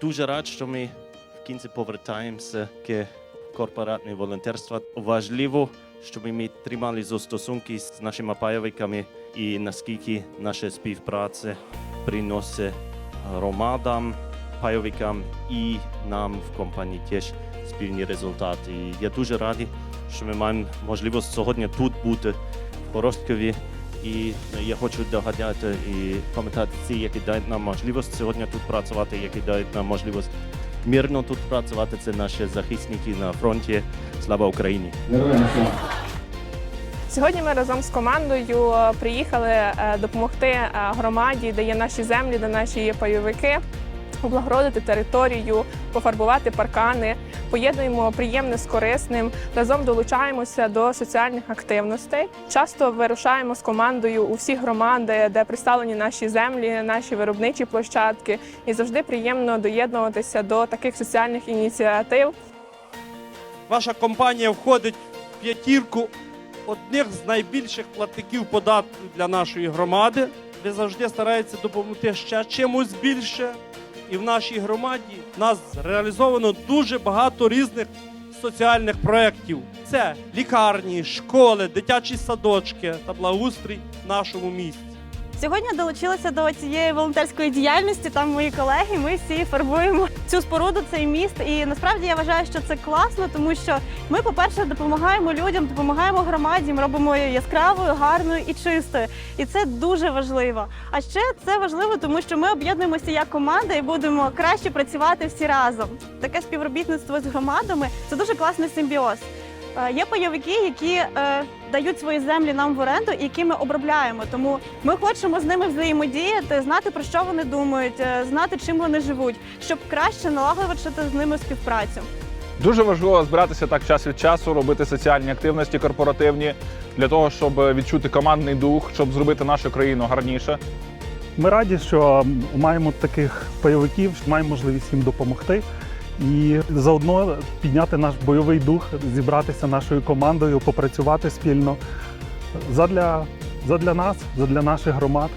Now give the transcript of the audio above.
дуже рад, що ми в кінці повертаємося к корпоратне волонтерство. Важливо, щоб ми тримали застосунки з нашими пайовиками і наскільки наша співпраця приносить громадам, пайовикам і нам в компанії теж спільні результати. І я дуже радий, що ми маємо можливість сьогодні тут бути в Хоросткові. І я хочу догадати і пам'ятати ці, які дають нам можливість сьогодні тут працювати, які дають нам можливість мирно тут працювати. Це наші захисники на фронті. Слава Україні! Сьогодні ми разом з командою е, приїхали е, допомогти е, громаді, де є наші землі, де наші є пайовики, облагородити територію, пофарбувати паркани. Поєднуємо приємне з корисним, разом долучаємося до соціальних активностей. Часто вирушаємо з командою у всі громади, де представлені наші землі, наші виробничі площадки, і завжди приємно доєднуватися до таких соціальних ініціатив. Ваша компанія входить в п'ятірку одних з найбільших платників податків для нашої громади. Ви завжди стараєтеся допомогти ще чимось більше. І в нашій громаді в нас реалізовано дуже багато різних соціальних проєктів. Це лікарні, школи, дитячі садочки та благоустрій в нашому місті. Сьогодні долучилася до цієї волонтерської діяльності. Там мої колеги. Ми всі фарбуємо цю споруду, цей міст. І насправді я вважаю, що це класно, тому що ми, по-перше, допомагаємо людям, допомагаємо громаді, ми робимо її яскравою, гарною і чистою. І це дуже важливо. А ще це важливо, тому що ми об'єднуємося як команда і будемо краще працювати всі разом. Таке співробітництво з громадами це дуже класний симбіоз. Е, Є пайовики, які е, дають свої землі нам в оренду, і які ми обробляємо. Тому ми хочемо з ними взаємодіяти, знати про що вони думають, е, знати чим вони живуть, щоб краще налагодити з ними співпрацю. Дуже важливо збиратися так час від часу, робити соціальні активності корпоративні для того, щоб відчути командний дух, щоб зробити нашу країну гарніше. Ми раді, що маємо таких пайовиків, що маємо можливість їм допомогти і заодно підняти наш бойовий дух, зібратися нашою командою, попрацювати спільно задля, задля нас, задля наших громад.